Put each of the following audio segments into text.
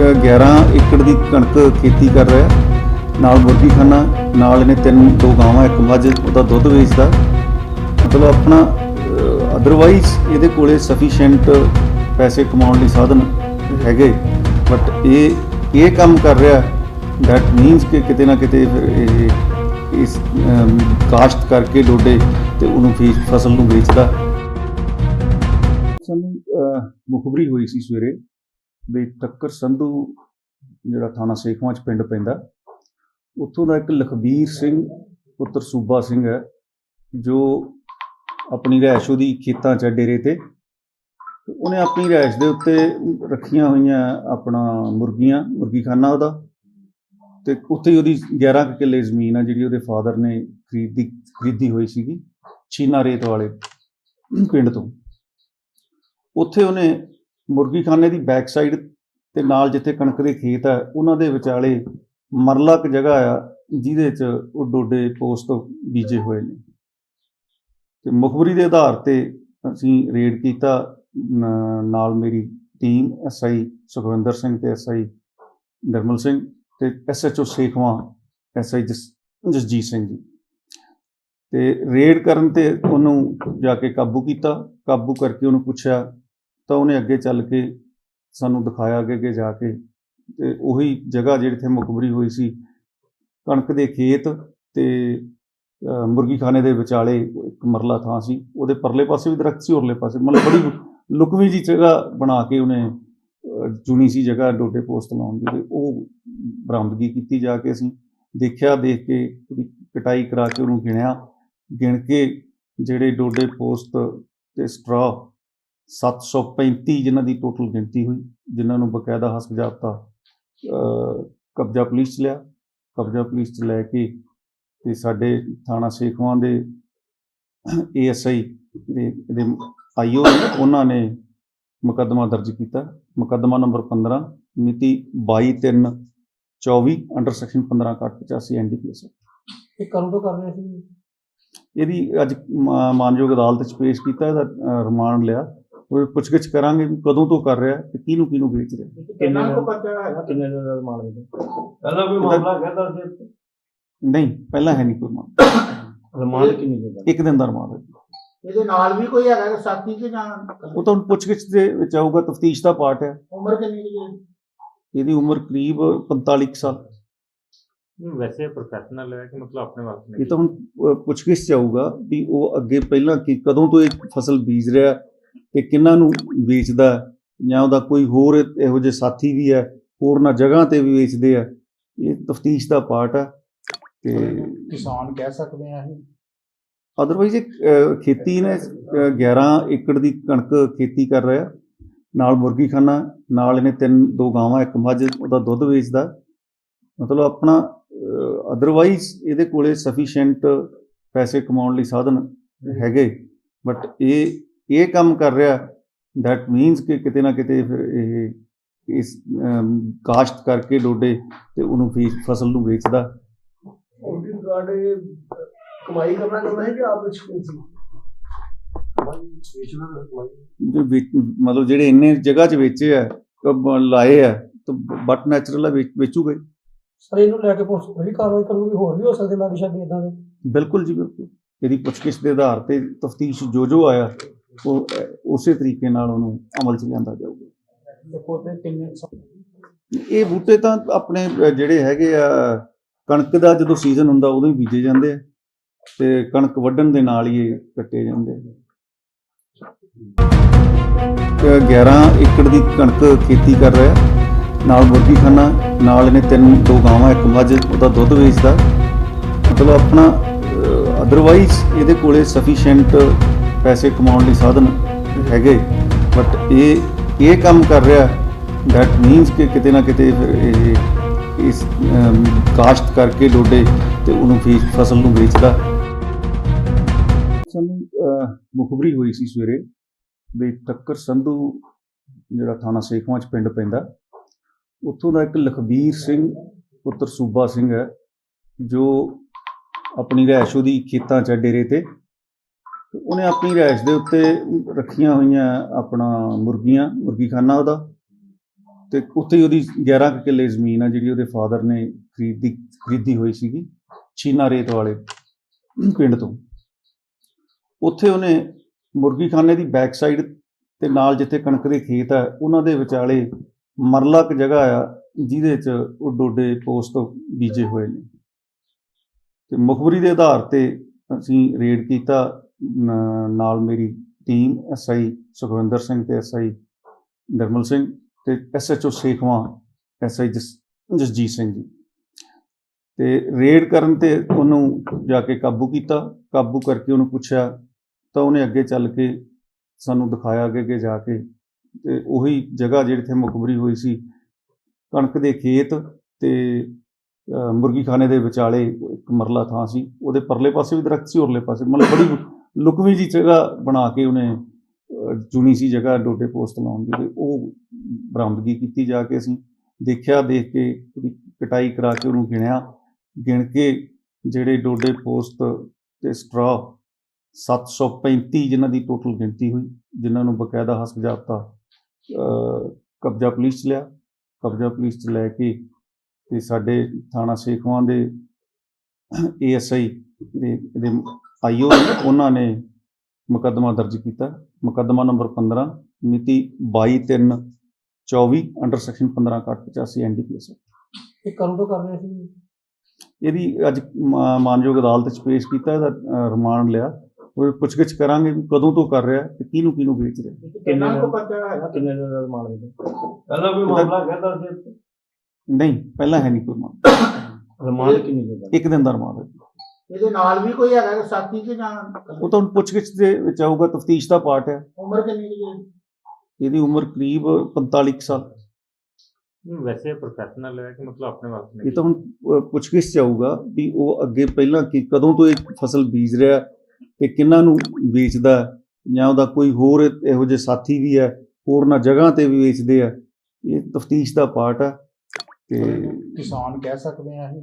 11 ਏਕੜ ਦੀ ਕਣਕ ਖੇਤੀ ਕਰ ਰਿਹਾ ਨਾਲ ਮੁਰਗੀਖਾਨਾ, ਨਾਲ ਇਹਨੇ ਤਿੰਨ, ਦੋ ਗਾਵਾਂ, ਇੱਕ ਮੱਝ, ਉਹਦਾ ਦੁੱਧ ਵੇਚਦਾ। ਮਤਲਬ ਆਪਣਾ ਅਦਰਵਾਈਜ਼ ਇਹਦੇ ਕੋਲੇ ਸਫੀਸ਼ੀਐਂਟ ਪੈਸੇ ਕਮਾਉਣ ਲਈ ਸਾਧਨ ਹੈਗੇ। ਬਟ ਇਹ ਇਹ ਕੰਮ ਕਰ ਰਿਹਾ ਦੈਟ ਮੀਨਸ ਕਿ ਕਿਤੇ ਨਾ ਕਿਤੇ ਇਹ, ਇਸ ਕਾਸ਼ਤ ਕਰਕੇ ਡੋਡੇ ਤੇ ਉਹਨੂੰ ਫੀਸ, ਫਸਲ ਨੂੰ ਵੇਚਦਾ। ਸਾਨੂੰ ਮੁਖਬਰੀ ਹੋਈ ਸੀ ਸਵੇਰੇ। ਵੀ ਟੱਕਰ ਸੰਧੂ ਜਿਹੜਾ ਥਾਣਾ ਸੇਖਵਾਂ ਚ ਪਿੰਡ ਪੈਂਦਾ, ਉੱਥੋਂ ਦਾ ਇੱਕ ਲਖਬੀਰ ਸਿੰਘ ਪੁੱਤਰ ਸੂਬਾ ਸਿੰਘ ਹੈ, ਜੋ ਆਪਣੀ ਰਿਹਾਇਸ਼ ਉਹਦੀ ਖੇਤਾਂ ਚ ਡੇਰੇ ਤੇ। ਉਹਨੇ ਆਪਣੀ ਰਿਹਾਇਸ਼ ਦੇ ਉੱਤੇ ਰੱਖੀਆਂ ਹੋਈਆਂ ਆਪਣਾ ਮੁਰਗੀਆਂ, ਮੁਰਗੀਖਾਨਾ ਉਹਦਾ, ਤੇ ਉੱਥੇ ਉਹਦੀ 11 ਕੁ ਕਿੱਲੇ ਜ਼ਮੀਨ ਆ ਜਿਹੜੀ ਉਹਦੇ ਫਾਦਰ ਨੇ ਖਰੀਦੀ ਖਰੀਦੀ ਹੋਈ ਸੀਗੀ, ਛੀਨਾ ਰੇਤ ਵਾਲੇ ਪਿੰਡ ਤੋਂ। ਉੱਥੇ ਉਹਨੇ ਮੁਰਗੀਖਾਨੇ ਦੀ ਬੈਕ ਸਾਈਡ ਤੇ ਨਾਲ ਜਿੱਥੇ ਕਣਕ ਦੇ ਖੇਤ ਆ, ਉਹਨਾਂ ਦੇ ਵਿਚਾਲੇ ਮਰਲਾ ਇੱਕ ਜਗ੍ਹਾ ਆ, ਜਿਹਦੇ 'ਚ ਉਹ ਡੋਡੇ ਪੋਸਟ ਬੀਜੇ ਹੋਏ ਨੇ। ਤੇ ਮੁਖਬਰੀ ਦੇ ਆਧਾਰ ਤੇ ਅਸੀਂ ਰੇਡ ਕੀਤਾ ਨਾਲ ਮੇਰੀ ਟੀਮ ਐਸਆਈ ਸੁਖਵਿੰਦਰ ਸਿੰਘ ਤੇ ਐਸਆਈ ਨਿਰਮਲ ਸਿੰਘ ਤੇ ਐਸਐਚਓ ਸੇਖਵਾਂ ਐਸਆਈ ਜਸਜੀਤ ਸਿੰਘ ਜੀ। ਤੇ ਰੇਡ ਕਰਨ ਤੇ ਉਹਨੂੰ ਜਾ ਕੇ ਕਾਬੂ ਕੀਤਾ, ਕਾਬੂ ਕਰਕੇ ਉਹਨੂੰ ਪੁੱਛਿਆ ਤਾਂ ਉਹਨੇ ਅੱਗੇ ਚੱਲ ਕੇ ਸਾਨੂੰ ਦਿਖਾਇਆ ਅੱਗੇ ਅੱਗੇ ਜਾ ਕੇ ਤੇ ਉਹੀ ਜਗ੍ਹਾ ਜਿਹੜੀ ਤੇ ਮੁਖਬਰੀ ਹੋਈ ਸੀ, ਕਣਕ ਦੇ ਖੇਤ ਤੇ ਮੁਰਗੀਖਾਨੇ ਦੇ ਵਿਚਾਲੇ ਇੱਕ ਮਰਲਾ ਥਾਂ ਸੀ, ਉਹਦੇ ਪਰਲੇ ਪਾਸੇ ਵੀ ਦਰਖਤ ਸੀ, ਉਰਲੇ ਪਾਸੇ ਮਤਲਬ ਬੜੀ ਲੁਕਵੀਂ ਜੀ ਜਗ੍ਹਾ ਬਣਾ ਕੇ ਉਹਨੇ ਚੁਣੀ ਸੀ ਜਗ੍ਹਾ ਡੋਡੇ ਪੋਸਟ ਲਾਉਣ ਦੀ ਤੇ ਉਹ ਬਰਾਮਦਗੀ ਕੀਤੀ ਜਾ ਕੇ ਅਸੀਂ ਦੇਖਿਆ, ਦੇਖ ਕੇ ਉਹਦੀ ਕਟਾਈ ਕਰਾ ਕੇ ਉਹਨੂੰ ਗਿਣਿਆ, ਗਿਣ ਕੇ ਜਿਹੜੇ ਡੋਡੇ ਪੋਸਟ ਤੇ ਸਟਰਾ 735 ਜਿਨ੍ਹਾਂ ਦੀ ਟੋਟਲ ਗਿਣਤੀ ਹੋਈ ਜਿਨ੍ਹਾਂ ਨੂੰ ਬਕਾਇਦਾ ਹਸਪ ਜਾਬਤਾ ਅਹ, ਕਬਜ਼ਾ ਪੁਲਿਸ ਚ ਲਿਆ। ਕਬਜ਼ਾ ਪੁਲਿਸ ਚ ਲੈ ਕੇ ਤੇ ਸਾਡੇ ਥਾਣਾ ਸੇਖਵਾਂ ਦੇ ਏਐਸਆਈ ਦੇ ਆਈਓ ਉਹਨਾਂ ਨੇ ਮੁਕੱਦਮਾ ਦਰਜ ਕੀਤਾ। ਮੁਕੱਦਮਾ ਨੰਬਰ 15 ਮਿਤੀ 22/3/24 ਅੰਡਰ ਸੈਕਸ਼ਨ 15/85 ਐਨਡੀਪੀਐਸ ਇਹ ਕਦੋਂ ਤੋਂ ਕਰ ਰਹੇ ਸੀ? ਇਹਦੀ ਅੱਜ ਮਾਨਯੋਗ ਅਦਾਲਤ ਚ ਪੇਸ਼ ਕੀਤਾ ਇਹਦਾ ਰਿਮਾਂਡ ਲਿਆ। ਉਹ ਪੁੱਛਗਿੱਛ ਕਰਾਂਗੇ ਵੀ ਕਦੋਂ ਤੋਂ ਕਰ ਰਿਹਾ ਤੇ ਕਿਹਨੂੰ ਕਿਹਨੂੰ ਵੇਚ ਰਿਹਾ। ਕਿੰਨੇ ਕੋ ਪਤਾ ਹੈਗਾ? ਕਿੰਨੇ ਦਿਨ ਦਾ ਮਾਲ ਦੇ ਪਹਿਲਾਂ ਕੋਈ ਮਾਮਲਾ ਕਹਿੰਦਾ ਸੀ ਨਹੀਂ ਪਹਿਲਾਂ ਹੈ ਨਹੀਂ ਕੋਈ ਮਾਮਲਾ। ਰਿਮਾਂਡ ਕਿੰਨੀ ਦਿਨ ਦਾ? ਇੱਕ ਦਿਨ ਦਾ ਰਿਮਾਂਡ ਹੈ। ਇਹਦੇ ਨਾਲ ਵੀ ਕੋਈ ਹੈਗਾ ਕਿ ਸਾਥੀ ਕੇ ਜਾਂ ਉਹ ਤਾਂ ਪੁੱਛਗਿੱਛ ਦੇ ਵਿੱਚ ਆਊਗਾ ਤਫਤੀਸ਼ ਦਾ ਪਾਰਟ ਹੈ। ਉਮਰ ਕਿੰਨੀ ਕੁ ਜੀ? ਇਹਦੀ ਉਮਰ ਕਰੀਬ 45 ਕੁ ਸਾਲ। ਵੈਸੇ ਪ੍ਰੋਫੈਸ਼ਨਲ ਹੈ ਕਿ ਮਤਲਬ ਆਪਣੇ ਵਾਸਤੇ ਇਹ ਤਾਂ ਹੁਣ ਪੁੱਛਗਿੱਛ ਚ ਆਊਗਾ ਵੀ ਉਹ ਅੱਗੇ ਪਹਿਲਾਂ ਕੀ ਕਦੋਂ ਤੋਂ ਇਹ ਫਸਲ ਬੀਜ ਰਿਹਾ ਤੇ ਕਿਹਨਾਂ ਨੂੰ ਵੇਚਦਾ ਜਾਂ ਉਹਦਾ ਕੋਈ ਹੋਰ ਇਹੋ ਜਿਹੇ ਸਾਥੀ ਵੀ ਹੈ ਹੋਰਨਾਂ ਜਗ੍ਹਾ ਤੇ ਵੀ ਵੇਚਦੇ ਆ। ਇਹ ਤਫਤੀਸ਼ ਦਾ ਪਾਰਟ ਹੈ ਤੇ ਕਿਸਾਨ ਕਹਿ ਸਕਦੇ ਆ ਇਹ। ਅਦਰਵਾਈਜ਼ ਖੇਤੀ ਨੇ ਅ, 11 ਏਕੜ ਦੀ ਕਣਕ ਖੇਤੀ ਕਰ ਰਿਹਾ। ਨਾਲ ਮੁਰਗੀਖਾਨਾ ਨਾਲ ਇਹਨੇ ਤਿੰਨ ਦੋ ਗਾਵਾਂ ਇੱਕ ਮੱਝ ਉਹਦਾ ਦੁੱਧ ਵੇਚਦਾ। ਮਤਲਬ ਆਪਣਾ ਅਦਰਵਾਈਜ਼ ਇਹਦੇ ਕੋਲੇ ਸਫੀਸ਼ੀਐਂਟ ਪੈਸੇ ਕਮਾਉਣ ਲਈ ਸਾਧਨ ਹੈਗੇ। ਬਟ ਇਹ ਇਹ ਕੰਮ ਕਰ ਰਿਹਾ ਦੈਟ ਮੀਨਸ ਕਿ ਕਿਤੇ ਨਾ ਕਿਤੇ ਫਿਰ ਇਹ ਇਸ ਕਾਸ਼ਤ ਕਰਕੇ ਡੋਡੇ ਤੇ ਉਹਨੂੰ ਫੀ ਫਸਲ ਨੂੰ ਵੇਚਦਾ। ਉਹਦੀ ਰਿਗਾਰਡ ਕਮਾਈ ਕਰਨਾ ਚਾਹੁੰਦਾ ਹੈ ਕਿ ਆਪ ਵਿੱਚ ਕੋਈ ਸੀ? ਵੇਚਣਾ ਕਮਾਈ ਜੋ ਵੇਚ- ਮਤਲਬ ਜਿਹੜੇ ਇੰਨੇ ਜਗ੍ਹਾ 'ਚ ਵੇਚੇ ਆ ਲਾਏ ਆ ਤਾਂ ਬਟ ਨੈਚੁਰਲ ਆ ਵੇਚ- ਵੇਚੂਗਾ ਸਰ ਇਹਨੂੰ ਲੈ ਕੇ ਪੁਲਿਸ ਕੋਈ ਕਾਰਵਾਈ ਕਰੂਗੀ ਹੋਰ ਵੀ ਹੋ ਸਕਦੇ ਲਾਗੇ ਸ਼ਾਗੇ ਇਦਾਂ ਦੇ। ਬਿਲਕੁਲ ਜੀ ਬਿਲਕੁਲ। ਇਹਦੀ ਪੁੱਛਗਿੱਛ ਦੇ ਆਧਾਰ ਤੇ ਤਫਤੀਸ਼ ਜੋ ਜੋ ਆਇਆ ਉਹ ਉਸੇ ਤਰੀਕੇ ਨਾਲ ਉਹਨੂੰ ਅਮਲ 'ਚ ਲਿਆਂਦਾ ਜਾਊਗਾ। ਇਹ ਬੂਟੇ ਤਾਂ ਆਪਣੇ ਜਿਹੜੇ ਹੈਗੇ ਆ ਕਣਕ ਦਾ ਜਦੋਂ ਸੀਜ਼ਨ ਹੁੰਦਾ ਉਦੋਂ ਹੀ ਬੀਜੇ ਜਾਂਦੇ ਆ। ਤੇ ਕਣਕ ਵੱਢਣ ਦੇ ਨਾਲ ਹੀ ਇਹ ਕੱਟੇ ਜਾਂਦੇ ਆ। ਅ, 11 ਏਕੜ ਦੀ ਕਣਕ ਖੇਤੀ ਕਰ ਰਿਹਾ। ਨਾਲ ਮੁਰਗੀਖਾਨਾ ਨਾਲ ਇਹਨੇ ਤਿੰਨ ਦੋ ਗਾਵਾਂ ਇੱਕ ਮੱਝ ਉਹਦਾ ਦੁੱਧ ਵੇਚਦਾ। ਮਤਲਬ ਆਪਣਾ ਅਦਰਵਾਈਜ਼ ਇਹਦੇ ਕੋਲੇ ਸਫੀਸ਼ੀਐਂਟ ਪੈਸੇ ਕਮਾਉਣ ਲਈ ਸਾਧਨ ਹੈਗੇ ਬਟ ਇਹ ਇਹ ਕੰਮ ਕਰ ਰਿਹਾ ਦੈਟ ਮੀਨਸ ਕਿ ਕਿਤੇ ਨਾ ਕਿਤੇ ਇਹ, ਇਸ ਕਾਸ਼ਤ ਕਰਕੇ ਡੋਡੇ ਤੇ ਉਹਨੂੰ ਫੀਸ, ਫਸਲ ਨੂੰ ਵੇਚਦਾ। ਸਾਨੂੰ ਮੁਖਬਰੀ ਹੋਈ ਸੀ ਸਵੇਰੇ ਵੀ ਟੱਕਰ ਸੰਧੂ ਜਿਹੜਾ ਥਾਣਾ ਸੇਖਵਾਂ ਚ ਪਿੰਡ ਪੈਂਦਾ, ਉੱਥੋਂ ਦਾ ਇੱਕ ਲਖਬੀਰ ਸਿੰਘ ਪੁੱਤਰ ਸੂਬਾ ਸਿੰਘ ਹੈ, ਜੋ ਆਪਣੀ ਰਹਿਸ਼ੋ ਦੀ ਖੇਤਾਂ ਚ ਡੇਰੇ ਤੇ। ਉਹਨੇ ਆਪਣੀ ਰਿਹਾਇਸ਼ ਦੇ ਉੱਤੇ ਰੱਖੀਆਂ ਹੋਈਆਂ ਆਪਣਾ ਮੁਰਗੀਆਂ, ਮੁਰਗੀਖਾਨਾ ਉਹਦਾ। ਤੇ ਉੱਥੇ ਹੀ ਉਹਦੀ 11 ਕੁ ਕਿੱਲੇ ਜ਼ਮੀਨ ਆ ਜਿਹੜੀ ਉਹਦੇ ਫਾਦਰ ਨੇ ਖਰੀਦੀ ਖਰੀਦੀ ਹੋਈ ਸੀਗੀ ਚੀਨਾ ਰੇਤ ਵਾਲੇ ਪਿੰਡ ਤੋਂ। ਉੱਥੇ ਉਹਨੇ ਮੁਰਗੀਖਾਨੇ ਦੀ ਬੈਕ ਸਾਈਡ ਤੇ ਨਾਲ ਜਿੱਥੇ ਕਣਕ ਦੇ ਖੇਤ ਆ, ਉਹਨਾਂ ਦੇ ਵਿਚਾਲੇ ਮਰਲਾ ਇੱਕ ਜਗ੍ਹਾ ਆ, ਜਿਹਦੇ 'ਚ ਉਹ ਡੋਡੇ ਪੋਸਟ ਬੀਜੇ ਹੋਏ ਨੇ। ਤੇ ਮੁਖਬਰੀ ਦੇ ਆਧਾਰ ਤੇ ਅਸੀਂ ਰੇਡ ਕੀਤਾ ਨਾਲ ਮੇਰੀ ਟੀਮ ਐਸਆਈ ਸੁਖਵਿੰਦਰ ਸਿੰਘ ਤੇ ਐਸਆਈ ਨਿਰਮਲ ਸਿੰਘ ਤੇ ਐਸਐਚਓ ਸੇਖਵਾਂ ਐਸਆਈ ਜਸਜੀਤ ਸਿੰਘ ਜੀ। ਤੇ ਰੇਡ ਕਰਨ ਤੇ ਉਹਨੂੰ ਜਾ ਕੇ ਕਾਬੂ ਕੀਤਾ ਕਾਬੂ ਕਰਕੇ ਉਹਨੂੰ ਪੁੱਛਿਆ ਤਾਂ ਉਹਨੇ ਅੱਗੇ ਚੱਲ ਕੇ ਸਾਨੂੰ ਦਿਖਾਇਆ ਅੱਗੇ ਅੱਗੇ ਜਾ ਕੇ। ਤੇ ਉਹੀ ਜਗ੍ਹਾ ਜਿਹੜੀ ਤੇ ਮੁਖਬਰੀ ਹੋਈ ਸੀ ਕਣਕ ਦੇ ਖੇਤ ਤੇ ਅ, ਮੁਰਗੀਖਾਨੇ ਦੇ ਵਿਚਾਲੇ ਇੱਕ ਮਰਲਾ ਥਾਂ ਸੀ ਉਹਦੇ ਪਰਲੇ ਪਾਸੇ ਵੀ ਦਰਖਤ ਸੀ ਉਰਲੇ ਪਾਸੇ ਮਤਲਬ ਬੜੀ ਲੁਕਵੀਂ ਜੀ ਜਗ੍ਹਾ ਬਣਾ ਕੇ ਉਹਨੇ ਚੁਣੀ ਸੀ ਜਗ੍ਹਾ ਡੋਡੇ ਪੋਸਟ ਲਾਉਣ ਦੀ ਤੇ ਉਹ ਬਰਾਮਦਗੀ ਕੀਤੀ ਜਾ ਕੇ ਅਸੀਂ ਦੇਖਿਆ, ਦੇਖ ਕੇ ਉਹਦੀ ਕਟਾਈ ਕਰਾ ਕੇ ਉਹਨੂੰ ਗਿਣਿਆ। ਗਿਣ ਕੇ ਜਿਹੜੇ ਡੋਡੇ ਪੋਸਟ ਤੇ ਸਟਰਾ 735 ਜਿਨ੍ਹਾਂ ਦੀ ਟੋਟਲ ਗਿਣਤੀ ਹੋਈ, ਜਿਨ੍ਹਾਂ ਨੂੰ ਬਕਾਇਦਾ ਹਸਪ ਜਾਬਤਾ ਕਬਜ਼ਾ ਪੁਲਿਸ 'ਚ ਲਿਆ। ਕਬਜ਼ਾ ਪੁਲਿਸ 'ਚ ਲੈ ਕੇ ਤੇ ਸਾਡੇ ਥਾਣਾ ਸੇਖਵਾਂ ਦੇ ਏਐਸਆਈ ਦੇ ਦੇ ਆਈਓ ਉਹਨਾਂ ਨੇ ਮੁਕੱਦਮਾ ਦਰਜ ਕੀਤਾ। ਮੁਕੱਦਮਾ ਨੰਬਰ 15 ਮਿਤੀ 22/3/24 ਅੰਡਰ ਸੈਕਸ਼ਨ 15/85 ਐਨਡੀਪੀਐਸ ਇਹ ਕਦੋਂ ਤੋਂ ਕਰ ਰਹੇ ਸੀ ਇਹਦੀ ਅੱਜ ਮਾਨਯੋਗ ਅਦਾਲਤ 'ਚ ਪੇਸ਼ ਕੀਤਾ ਇਹਦਾ ਰਿਮਾਂਡ ਲਿਆ। ਉਹ ਪੁੱਛਗਿੱਛ ਕਰਾਂਗੇ ਵੀ ਕਦੋਂ ਤੋਂ ਕਰ ਰਿਹਾ ਤੇ ਕਿਹਨੂੰ ਕਿਹਨੂੰ ਵੇਚ ਰਿਹਾ। ਕਿੰਨਾ ਕੁ ਪਤਾ ਹੈਗਾ? ਕਿੰਨੇ ਦਾ ਮਾਮਲਾ ਹੈ ਪਹਿਲਾਂ ਕੋਈ ਮਾਮਲਾ ਕਹਿੰਦਾ ਸੀ ਨਹੀਂ ਪਹਿਲਾਂ ਹੈ ਨਹੀਂ ਕੋਈ ਮਾਮਲਾ। ਰਿਮਾਂਡ ਕਿੰਨੀ ਦਿਨ ਦਾ? ਇੱਕ ਦਿਨ ਦਾ ਰਿਮਾਂਡ ਹੈ। ਇਹਦੇ ਨਾਲ ਵੀ ਕੋਈ ਹੈਗਾ ਸਾਥੀ ਕਿ ਜਾਂ ਉਹ ਤਾਂ ਹੁਣ ਪੁੱਛਗਿੱਛ ਦੇ ਵਿੱਚ ਆਊਗਾ ਤਫਤੀਸ਼ ਦਾ ਪਾਰਟ ਹੈ। ਉਮਰ ਕਿੰਨੀ ਕੁ ਜੀ ਇਹਦੀ ਉਮਰ ਕਰੀਬ 45 ਕੁ ਸਾਲ। ਨਹੀਂ, ਵੈਸੇ ਪ੍ਰੋਫੈਸ਼ਨਲ ਹੈ ਕਿ ਮਤਲਬ ਆਪਣੇ ਵਾਸਤੇ ਇਹ ਤਾਂ ਹੁਣ ਪੁੱਛਗਿੱਛ ਚ ਆਊਗਾ ਵੀ ਉਹ ਅੱਗੇ ਪਹਿਲਾਂ ਕਿ ਕਦੋਂ ਤੋਂ ਇਹ ਫਸਲ ਬੀਜ ਰਿਹਾ ਤੇ ਕਿੰਨਾਂ ਨੂੰ ਵੇਚਦਾ ਹੈ, ਜਾਂ ਉਹਦਾ ਕੋਈ ਹੋਰ ਇਹੋ ਜਿਹੇ ਸਾਥੀ ਵੀ ਹੈ ਹੋਰਨਾਂ ਜਗ੍ਹਾ ਤੇ ਵੀ ਵੇਚਦੇ ਆ। ਇਹ ਤਫਤੀਸ਼ ਦਾ ਪਾਰਟ ਹੈ ਤੇ ਕਿਸਾਨ ਕਹਿ ਸਕਦੇ ਆ ਇਹ।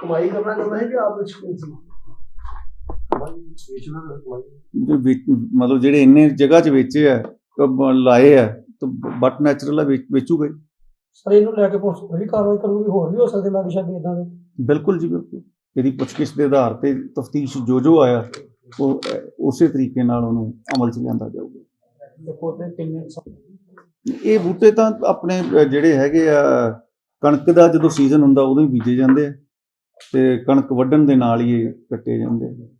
ਕਮਾਈ ਕਰਨਾ ਕਰਨਾ ਹੈ ਕਿ ਆਪ ਵਿੱਚ ਕੋਈ ਮਤਲਬ ਜਿਹੜੇ ਇੰਨੇ ਜਗ੍ਹਾ 'ਚ ਵੇਚੇ ਆ ਲਾਏ ਆ ਤਾਂ ਬਟ ਨੈਚੁਰਲ ਆ ਵੇਚੂਗਾ? ਸਰ ਇਹਨੂੰ ਲੈ ਕੇ ਪੁਲਿਸ ਵੀ ਕਾਰਵਾਈ ਕਰੂਗੀ ਹੋਰ ਵੀ ਹੋ ਸਕਦੇ ਲਾਗੇ ਸ਼ਾਦੀ ਇਦਾਂ ਦੇ? ਬਿਲਕੁਲ ਜੀ ਬਿਲਕੁਲ। ਇਹਦੀ ਪੁੱਛਗਿੱਛ ਦੇ ਆਧਾਰ ਤੇ ਤਫਤੀਸ਼ ਜੋ ਜੋ ਆਇਆ ਉਹ ਉਸੇ ਤਰੀਕੇ ਨਾਲ ਉਹਨੂੰ ਅਮਲ 'ਚ ਲਿਆਂਦਾ ਜਾਊਗਾ। ਇਹ ਬੂਟੇ ਤਾਂ ਆਪਣੇ ਜਿਹੜੇ ਹੈਗੇ ਆ ਕਣਕ ਦਾ ਜਦੋਂ ਸੀਜ਼ਨ ਹੁੰਦਾ ਉਦੋਂ ਹੀ ਬੀਜੇ ਜਾਂਦੇ ਆ। ਤੇ ਕਣਕ ਵੱਢਣ ਦੇ ਨਾਲ ਹੀ ਇਹ ਕੱਟੇ ਜਾਂਦੇ